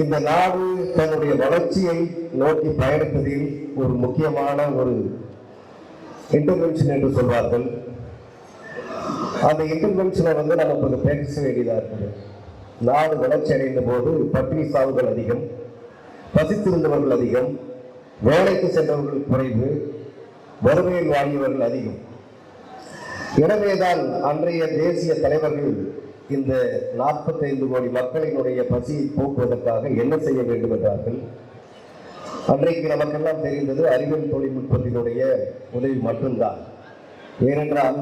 இந்த நாடு தன்னுடைய வளர்ச்சியை நோக்கி பயணிப்பதில் ஒரு முக்கியமான ஒரு இன்டர்வென்ஷன் என்று சொல்வார்கள். அந்த இன்டர்வென்ஷனை வந்து நம்ம கொஞ்சம் பேச வேண்டியதாக இருக்குது. நாடு வளர்ச்சி அடைந்த போது பட்டினி சாவுகள் அதிகம் பசித்திருந்தவர்கள் அதிகம் வேலைக்கு சென்றவர்கள் குறைவு வறுமையில் வாங்கியவர்கள் அதிகம். எனவேதான் அன்றைய தேசிய தலைவர்கள் இந்த நாற்பத்தைந்து கோடி மக்களினுடைய பசியை போக்குவதற்காக என்ன செய்ய வேண்டும் என்றார்கள்? அன்றைக்கு நமக்கெல்லாம் தெரிந்தது அறிவியல் தொழில்நுட்பத்தினுடைய உதவி மட்டும்தான். ஏனென்றால்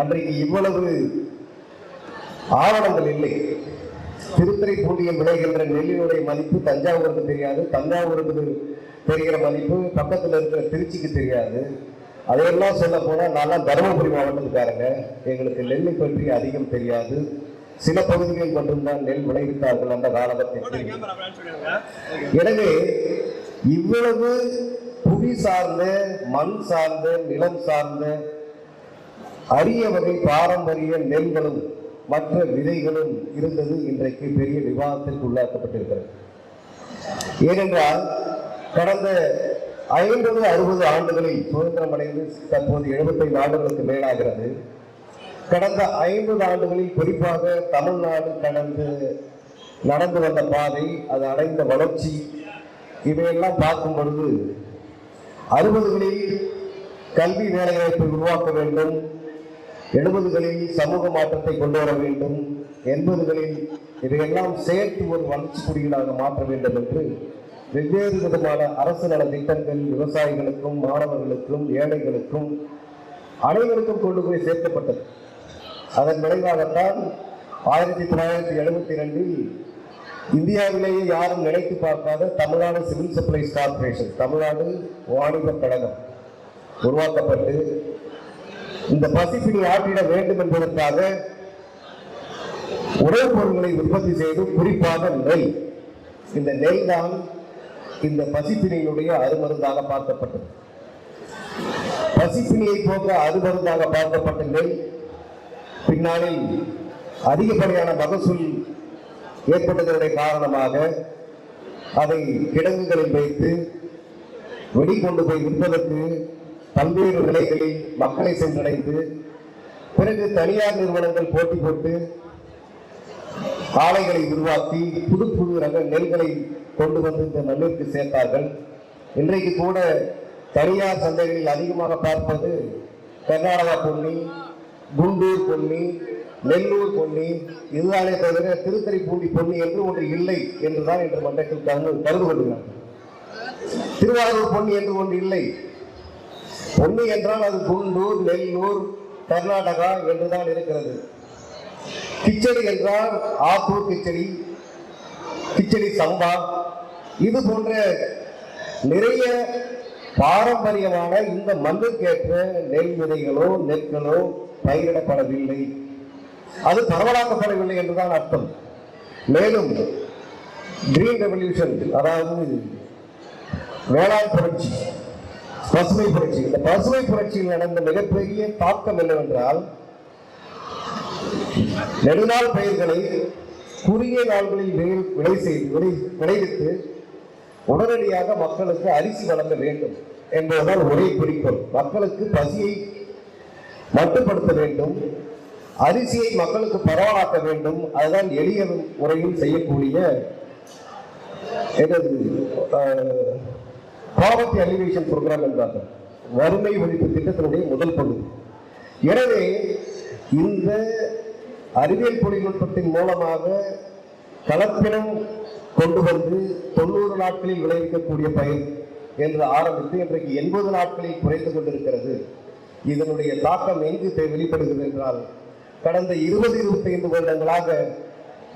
அன்றைக்கு இவ்வளவு ஆவணங்கள் இல்லை. திருத்துறைப்பூண்டியில் விளைகின்ற நெல்லினுடைய மதிப்பு தஞ்சாவூருக்கு தெரியாது தஞ்சாவூருக்கு தெரிகிற மதிப்பு பக்கத்தில் இருக்கிற திருச்சிக்கு தெரியாது. அதையெல்லாம் சொல்ல போனால் நான்லாம் தருமபுரி மாவட்டத்துக்காரங்க. எங்களுக்கு நெல்லை பற்றி அதிகம் தெரியாது. சில பகுதிகளில் மட்டும்தான் நெல் விளைவித்தார்கள் அந்த காலகட்டத்தில் எனவே இவ்வளவு புவி சார்ந்த மண் சார்ந்த நிலம் சார்ந்த அரிய வகை பாரம்பரிய நெல்களும் மற்ற விதைகளும் இருந்தது இன்றைக்கு பெரிய விவாதத்திற்கு உள்ளாக்கப்பட்டிருக்கிறது. ஏனென்றால் கடந்த ஐம்பது அறுபது ஆண்டுகளில் சுதந்திரம் அடைந்து தற்போது எழுபத்தைந்து ஆண்டுகளுக்கு மேலாகிறது. கடந்த ஐம்பது ஆண்டுகளில் குறிப்பாக தமிழ்நாடு கடந்து நடந்து வந்த பாதை அது அடைந்த வளர்ச்சி இவையெல்லாம் பார்க்கும் பொழுது அறுபதுகளில் கல்வி வேலைவாய்ப்பை உருவாக்க வேண்டும் எழுபதுகளில் சமூக மாற்றத்தை கொண்டு வர வேண்டும் எண்பதுகளில் இதையெல்லாம் சேர்த்து ஒரு வளர்ச்சி குறியீடாக மாற்ற வேண்டும் என்று வெவ்வேறு விதமான அரசு நல திட்டங்கள் விவசாயிகளுக்கும் மாணவர்களுக்கும் ஏழைகளுக்கும் அனைவருக்கும் கொண்டு போய் சேர்க்கப்பட்டது. அதன் விளைவாகத்தான் ஆயிரத்தி தொள்ளாயிரத்தி எழுபத்தி ரெண்டில் இந்தியாவிலேயே யாரும் நினைத்து பார்க்காத Tamil Nadu civil supplies corporation Tamil Nadu வாணிப கழகம் உருவாக்கப்பட்டு இந்த பசிப்பினி ஆற்றிட வேண்டும் என்பதற்காக உணவுப் பொருட்களை உற்பத்தி செய்து குறிப்பாக நெல். இந்த நெல் தான் இந்த பசிப்பினியினுடைய அருமருந்தாக பார்க்கப்பட்டது. பசிப்பினியை போக்க அருமருந்தாக பார்க்கப்பட்ட நெல் பின்னாளில் அதிகப்படியான மகசூல் ஏற்பட்டதனுடைய காரணமாக அதை கிடங்குகளில் வைத்து வெளிக்கொண்டு போய் விற்பதற்கு பல்வேறு நிலைகளில் மக்களை சென்றடைந்து பிறகு தனியார் நிறுவனங்கள் போட்டி போட்டு ஆலைகளை உருவாக்கி புது புது ரக நெல்களை கொண்டு வந்து இந்த மண்ணிற்கு சேர்த்தார்கள். இன்றைக்கு கூட தனியார் சந்தைகளில் அதிகமாக பார்ப்பது கர்நாடகா பொன்னி குண்டூர் பொன்னி நெல்லூர் பொன்னி இதுதானே தவிர திருத்தறிப்பூண்டி பொன்னி என்று ஒன்று இல்லை என்றுதான் இன்று மன்றத்தில் கருது கருது கொள்கிறார்கள் திருவாரூர் பொன்னி என்று ஒன்று இல்லை. பொன்னி என்றால் அது குண்டூர் நெல்லூர் கர்நாடகா என்றுதான் இருக்கிறது. கிச்சடி என்றால் ஆத்தூர் கிச்சடி கிச்சடி சம்பா. இது போன்ற நிறைய பாரம்பரியமான இந்த மண்ணுக்கேற்ற நெல் விதைகளோ நெற்களோ பயிரிடப்படவில்லை அது பரவலாக்கப்படவில்லை என்றுதான் அர்த்தம். மேலும் கிரீன் ரெவல்யூஷன் அதாவது வேளாண் புரட்சி பசுமை புரட்சி இந்த பசுமை புரட்சியில் நடந்த மிகப்பெரிய தாக்கம் என்னவென்றால் நெடுநாள் பயிர்களை குறுகிய நாள்களில் விளை- விளை செய்து விளை விளைவித்து உடனடியாக மக்களுக்கு அரிசி வழங்க வேண்டும் என்பதுதான் ஒரே குறிக்கோள். மக்களுக்கு பசியை மட்டுப்படுத்த வேண்டும். அரிசியை மக்களுக்கு பரவலாக்க வேண்டும். அதுதான் எளிய முறையில் செய்யக்கூடிய எனது பாவர்ட்டி அலிவேஷன் ப்ரோக்ராம் என்றார்கள் வறுமை ஒழிப்பு திட்டத்தினுடைய முதல் பகுதி எனவே இந்த அறிவியல் தொழில்நுட்பத்தின் மூலமாக கலப்பினம் கொண்டு வந்து தொண்ணூறு நாட்களில் விளைவிக்கக்கூடிய பயிர் என்று ஆரம்பித்து இன்றைக்கு எண்பது நாட்களில் குறைந்து கொண்டிருக்கிறது. இதனுடைய தாக்கம் எங்கு வெளிப்படுகிறது என்றால் கடந்த இருபது இருபத்தைந்து வருடங்களாக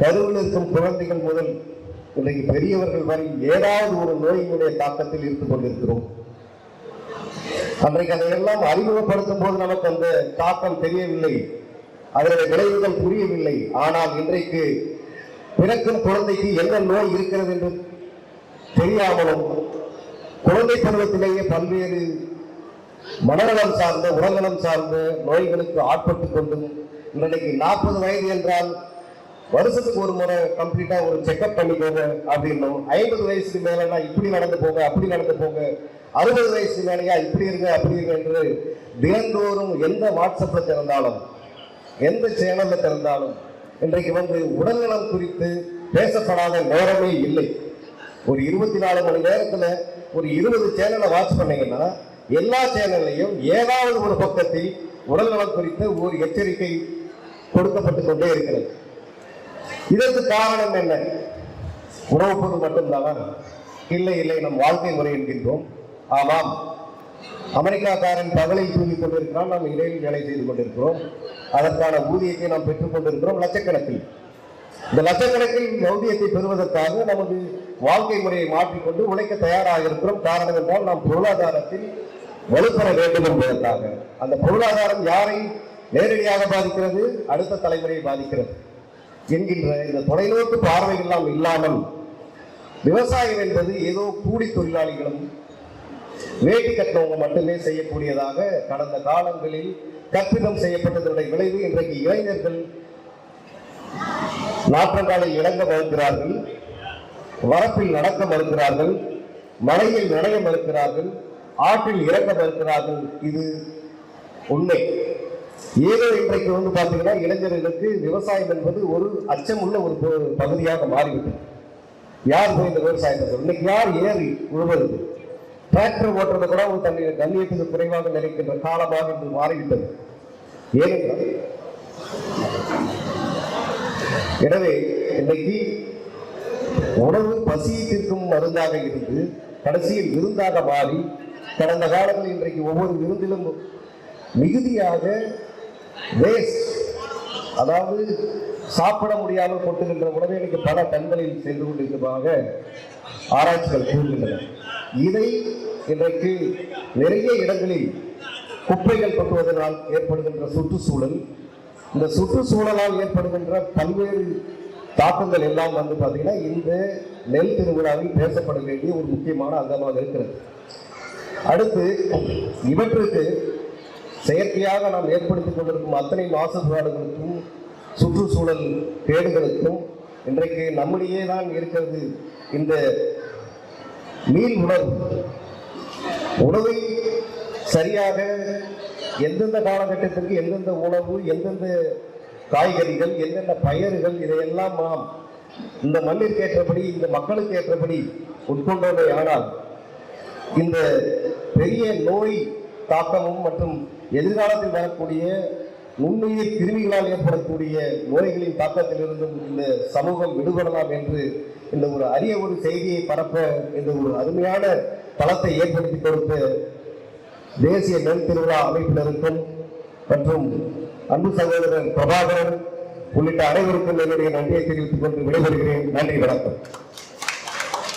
கருவில் இருக்கும் குழந்தைகள் முதல் இன்றைக்கு பெரியவர்கள் வரை ஏதாவது ஒரு நோயினுடைய தாக்கத்தில் இருந்து கொண்டிருக்கிறோம். அன்றைக்கு அதையெல்லாம் அறிமுகப்படுத்தும் போது நமக்கு அந்த தாக்கம் தெரியவில்லை. அதனுடைய விளைவுகள் புரியவில்லை. ஆனால் இன்றைக்கு பிறக்கும் குழந்தைக்கு என்ன நோய் இருக்கிறது என்று தெரியாமலும் குழந்தை பருவத்திலேயே பல்வேறு மனநலம் சார்ந்த உடல்நலம் சார்ந்த நோய்களுக்கு ஆட்பட்டு கொண்டும் இன்றைக்கு நாற்பது வயது என்றால் வருஷத்துக்கு ஒரு முறை கம்ப்ளீட்டா ஒரு செக்அப் பண்ணிக்கோங்க அப்படின்னும். ஐம்பது வயசுக்கு மேலனா இப்படி நடந்து போங்க அப்படி நடந்து போங்க. அறுபது வயசுக்கு மேலேயா இப்படி இருங்க அப்படி இருங்க என்று தினந்தோறும் எந்த வாட்ஸ்அப்ல திறந்தாலும் எந்த சேனல்ல திறந்தாலும் இன்றைக்கு வந்து உடல்நலம் குறித்து பேசப்படாத நேரமே இல்லை. ஒரு இருபத்தி நாலு மணி நேரத்துல ஒரு இருபது சேனலை வாட்ச் பண்ணீங்கன்னா எல்லா சேனல்லையும் ஏதாவது ஒரு பக்கத்தில் உடல்நலம் குறித்த ஒரு எச்சரிக்கை கொடுக்கப்பட்டு கொண்டே இருக்கிறது. இதற்கு காரணம் என்ன? உணவு பொருள் மட்டும்தான்? இல்லை இல்லை நம் வாழ்க்கை முறை என்கின்றோம். ஆமாம். அமெரிக்காக்காரன் பகலில் தூங்கிக் கொண்டிருக்கிறான். நாம் இடையில் வேலை செய்து கொண்டிருக்கிறோம். அதற்கான ஊதியத்தை நாம் பெற்றுக் கொண்டிருக்கிறோம் லட்சக்கணக்கில். இந்த லட்சக்கணக்கில் ஊதியத்தை பெறுவதற்காக நமது வாழ்க்கை முறையை மாற்றிக்கொண்டு உழைக்க தயாராக இருக்கிறோம். காரணம் என்றால் நாம் பொருளாதாரத்தில் வலுப்பெற வேண்டும் என்பதற்காக. அந்த பொருளாதாரம் யாரை நேரடியாக பாதிக்கிறது அடுத்த தலைமுறையை பாதிக்கிறது என்கின்ற இந்த தொலைநோக்கு பார்வை எல்லாம் இல்லாமல் விவசாயம் என்பது ஏதோ கூலி தொழிலாளிகளும் வேட்டி கட்டவங்க மட்டுமே செய்யக்கூடியதாக கடந்த காலங்களில் கற்பிதம் செய்யப்பட்டதனுடைய விளைவு இன்றைக்கு இளைஞர்கள் நாற்றங்காலை இறங்க மறுக்கிறார்கள் வரப்பில் நடக்க மறுக்கிறார்கள் மலையில் நனைய மறுக்கிறார்கள். ஆற்றில் இறக்க மறுக்கிறார்கள் இது உண்மை. ஏதோ இன்றைக்கு வந்து பார்த்தீங்கன்னா இளைஞர்களுக்கு விவசாயம் என்பது ஒரு அச்சமுள்ள ஒரு பகுதியாக மாறிவிட்டது. யார் போய் இந்த விவசாயத்தை இன்னைக்கு யார் ஏறி உழுவது? டிராக்டர் ஓட்டுறது கூட ஒரு தண்ணி கண்ணியத்துக்கு குறைவாக நினைக்கின்ற காலமாக இன்று மாறிவிட்டது. ஏனென்றால் எனவே இன்னைக்கு உணவு பசியை தீர்க்கும் மருந்தாக இருந்து கடைசியில் விருந்தாக மாறி கடந்த காலத்தில் இன்றைக்கு ஒவ்வொரு விருந்திலும் மிகுதியாக வேஸ்ட் அதாவது சாப்பிட முடியாமல் கொட்டுகின்ற உணவை பல கண்களில் சென்று கொண்டிருப்பதாக ஆராய்ச்சிகள் கூறுகின்றன. இதை இன்றைக்கு நிறைய இடங்களில் குப்பைகள் கொட்டுவதனால் ஏற்படுகின்ற சுற்றுச்சூழல் இந்த சுற்றுச்சூழலால் ஏற்படுகின்ற பல்வேறு தாக்கங்கள் எல்லாம் வந்து பார்த்தீங்கன்னா இந்த நெல் திருவிழாவில் பேசப்பட வேண்டிய ஒரு முக்கியமான அங்கமாக இருக்கிறது. அடுத்து இவற்றுக்கு செயற்கையாக நாம் ஏற்படுத்திக் கொண்டிருக்கும் அத்தனை மாசுபாடுகளுக்கும் சுற்றுச்சூழல் கேடுகளுக்கும் இன்றைக்கு நம்மிடையே தான் இருக்கிறது இந்த மீன் உணவு. உணவை சரியாக எந்தெந்த காலகட்டத்திற்கு எந்தெந்த உணவு எந்தெந்த காய்கறிகள் எந்தெந்த பயிர்கள் இதையெல்லாம் நாம் இந்த மண்ணிற்கு ஏற்றபடி இந்த மக்களுக்கு ஏற்றபடி உட்கொண்டோமே ஆனால் இந்த பெரிய நோய் தாக்கமும் மற்றும் எதிர்காலத்தில் வரக்கூடிய நுண்ணுயிர் கிருமிகளால் ஏற்படக்கூடிய நோய்களின் தாக்கத்திலிருந்தும் இந்த சமூகம் விடுபடலாம் என்று இந்த ஒரு அரிய ஒரு செய்தியை பரப்ப இந்த ஒரு அருமையான தளத்தை ஏற்படுத்தி கொடுத்த தேசிய நெல் திருவிழா அமைப்பினருக்கும் மற்றும் அன்பு சகோதரர் பிரபாகரன் உள்ளிட்ட அனைவருக்கும் என்னுடைய நன்றியை தெரிவித்துக் கொண்டு விடைபெறுகிறேன். நன்றி வணக்கம்.